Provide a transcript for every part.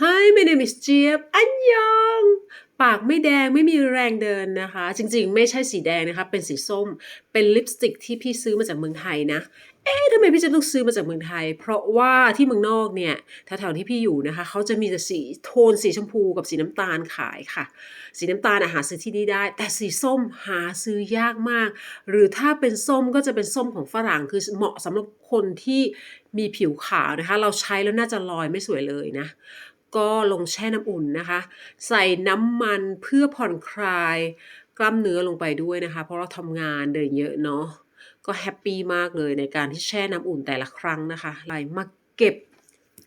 Hi my name is เจี๊ยบอันยอง ปากไม่แดงไม่มีแรงเดินนะคะ จริงๆ ไม่ใช่สีแดงนะคะ เป็นสีส้ม เป็นลิปสติกที่พี่ซื้อมาจากเมืองไทยนะ เอ๊ะทำไมพี่จะต้องซื้อมาจากเมืองไทย เพราะว่าที่เมืองนอกเนี่ยแถวๆที่พี่อยู่นะคะ เขาจะมีแต่สีโทนสีชมพูกับสีน้ำตาลขายค่ะ สีน้ำตาลอะหาซื้อที่นี่ได้ แต่สีส้มหาซื้อยากมาก หรือถ้าเป็นส้มก็จะเป็นส้มของฝรั่ง คือเหมาะสำหรับคนที่มีผิวขาวนะคะ เราใช้แล้วน่าจะลอยไม่สวยเลยนะ ก็ลงแช่น้ำอุ่นนะคะ ใส่น้ำมันเพื่อผ่อนคลายกล้ามเนื้อลงไปด้วยนะคะ เพราะเราทำงานเดินเยอะเนาะก็แฮปปี้มากเลยในการที่แช่น้ำอุ่นแต่ละครั้งนะคะไหลมาเก็บ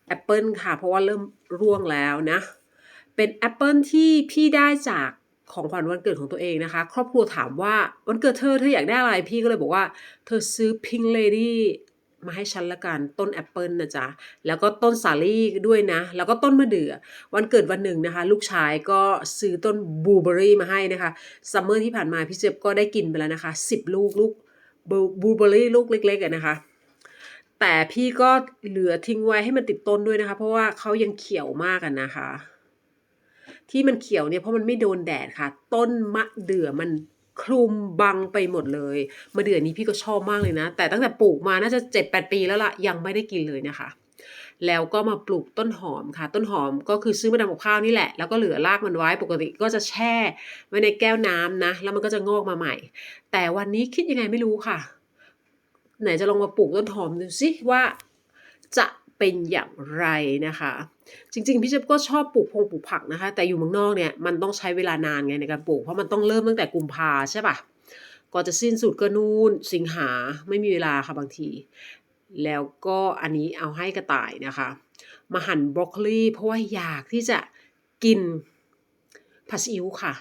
แอปเปิลค่ะ เพราะว่าเริ่มร่วงแล้วนะ เป็นแอปเปิลที่พี่ได้จากของขวัญวันเกิดของตัวเองนะคะ ครอบครัวถามว่าวันเกิดเธอเธออยากได้อะไรพี่ก็เลยบอกว่า เธอซื้อ Pink Lady มาให้ฉันละกันต้นแอปเปิลนะจ๊ะ แล้วก็ต้นสาลี่ด้วยนะ แล้วก็ต้นมะเดื่อวันเกิดวันหนึ่งนะคะ ลูกชายก็ซื้อต้นบลูเบอรี่มาให้นะคะซัมเมอร์ที่ผ่านมาพี่เจี๊ยบก็ได้กินไปแล้วนะคะสิบลูกลูกบลูเบอรี่ลูกเล็กๆนะคะแต่พี่ก็เหลือทิ้งไว้ให้มันติดต้นด้วยนะคะ เพราะว่าเขายังเขียวมากอะนะคะ ที่มันเขียวเนี่ยเพราะมันไม่โดนแดดค่ะ ต้นมะเดื่อมัน คลุมบังไปหมดเลยมะเดื่อนี้พี่ก็ชอบมากเลยนะ แต่ตั้งแต่ปลูกมาน่าจะเจ็ดแปดปีแล้วล่ะยังไม่ได้กินเลยนะคะแล้วก็มาปลูกต้นหอมค่ะ ต้นหอมก็คือซื้อมาทำกับข้าวนี่แหละ แล้วก็เหลือรากมันไว้ปกติก็จะแช่ไว้ในแก้วน้ำนะ แล้วมันก็จะงอกมาใหม่ แต่วันนี้คิดยังไงไม่รู้ค่ะ ไหนจะลองมาปลูกต้นหอมดูสิว่าจะ เป็นอย่างไรนะคะ จริงๆพี่เจ๊ยบก็ชอบปลูกพงปลูกผักนะคะ แต่อยู่เมืองนอกเนี่ยมันต้องใช้เวลานานไงในการปลูก เพราะมันต้องเริ่มตั้งแต่กุมภาใช่ปะก็จะสิ้นสุดก็นู่นสิงหาไม่มีเวลาค่ะบางที แล้วก็อันนี้เอาให้กระต่ายนะคะ มาหั่นบรอกโคลีเพราะว่าอยากที่จะกินผัดซีอิ๊วค่ะ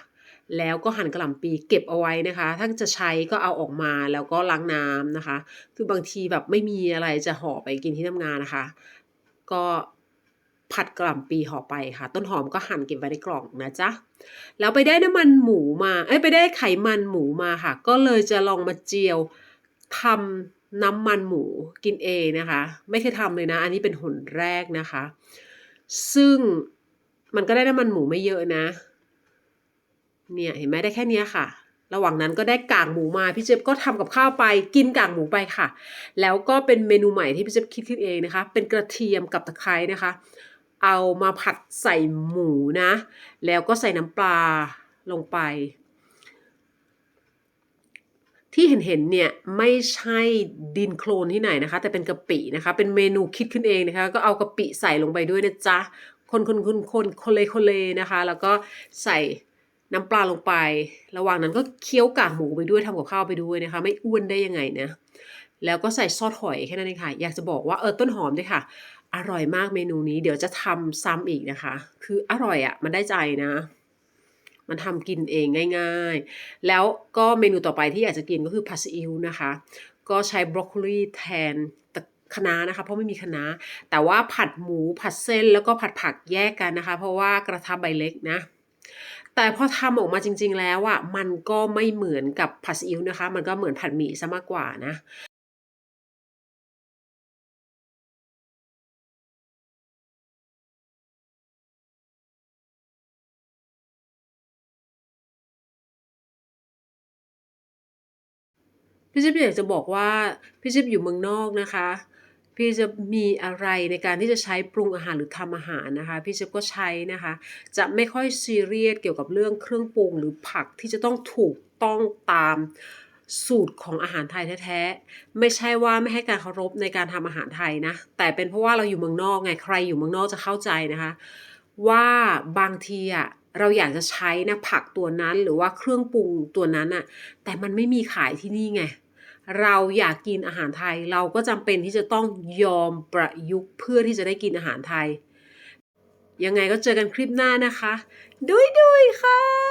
แล้วก็หั่นกระหล่ำปีเก็บเอาไว้นะคะ ถ้าจะใช้ก็เอาออกมาแล้วก็ล้างน้ำนะคะ คือบางทีแบบไม่มีอะไรจะห่อไปกินที่ทำงานนะคะ ก็ผัดกระหล่ำปีห่อไปค่ะ ต้นหอมก็หั่นเก็บไว้ในกล่องนะจ๊ะแล้วไปได้น้ำมันหมูมาเอ้ยไปได้ไขมันหมูมาค่ะ ก็เลยจะลองมาเจียวทำน้ำมันหมูกินเองนะคะ ไม่เคยทำเลยนะ อันนี้เป็นหนแรกนะคะ ซึ่งมันก็ได้น้ำมันหมูไม่เยอะนะ เนี่ยเห็นไหมได้แค่นี้ค่ะ ระหว่างนั้นก็ได้กากหมูมาพี่เจี๊ยบก็ทำกับข้าวไปกินกากหมูไปค่ะ แล้วก็เป็นเมนูใหม่ที่พี่เจี๊ยบคิดขึ้นเองนะคะ เป็นกระเทียมกับตะไคร้นะคะ เอามาผัดใส่หมูนะ แล้วก็ใส่น้ำปลาลงไป ที่เห็นเห็นเนี่ยไม่ใช่ดินโคลนที่ไหนนะคะ แต่เป็นกะปินะคะ เป็นเมนูคิดขึ้นเองนะคะ ก็เอากะปิใส่ลงไปด้วยนะจ๊ะคนคนคนคนคนเลคนเลนะคะ แล้วก็ใส่ น้ำปลาลงไป ระหว่างนั้นก็เคี้ยวกากหมูไปด้วยทำกับข้าวไปด้วยนะคะ ไม่อ้วนได้ยังไงนะแล้วก็ใส่ซอสหอยแค่นั้นเองค่ะ อยากจะบอกว่าเออต้นหอมด้วยค่ะ อร่อยมากเมนูนี้ เดี๋ยวจะทำซ้ำอีกนะคะ คืออร่อยอะ่ะ มันได้ใจนะ มันทำกินเองง่ายๆ แล้วก็เมนูต่อไปที่อยากจะกินก็คือผัดซีอิ๊วนะคะ ก็ใช้บรอกโคลีแทนตะคะน้านะคะ เพราะไม่มีคะน้าแต่ว่าผัดหมูผัดเส้นแล้วก็ผัดผักแยกกันนะคะ เพราะว่ากระทะใบเล็กนะ แต่พอทำออกมาจริง ๆ แล้วอะมันก็ไม่เหมือนกับผัดซีอิ๊วนะคะ มันก็เหมือนผัดหมี่ซะมากกว่านะพี่จิ๊บอยากจะบอกว่าพี่จิ๊บอยู่เมืองนอกนะคะ พี่จะมีอะไรในการที่จะใช้ปรุงอาหารหรือทำอาหารนะคะ พี่จิ๊บก็ใช้นะคะ จะไม่ค่อยซีเรียสเกี่ยวกับเรื่องเครื่องปรุงหรือผักที่จะต้องถูกต้องตามสูตรของอาหารไทยแท้ๆ ไม่ใช่ว่าไม่ให้การเคารพในการทำอาหารไทยนะ แต่เป็นเพราะว่าเราอยู่เมืองนอกไง ใครอยู่เมืองนอกจะเข้าใจนะคะ ว่าบางทีอะเราอยากจะใช้นะผักตัวนั้นหรือว่าเครื่องปรุงตัวนั้นอะแต่มันไม่มีขายที่นี่ไง เราอยากกินอาหารไทย เราก็จำเป็นที่จะต้องยอมประยุกต์เพื่อที่จะได้กินอาหารไทย ยังไงก็เจอกันคลิปหน้านะคะ ดุยดุยค่ะ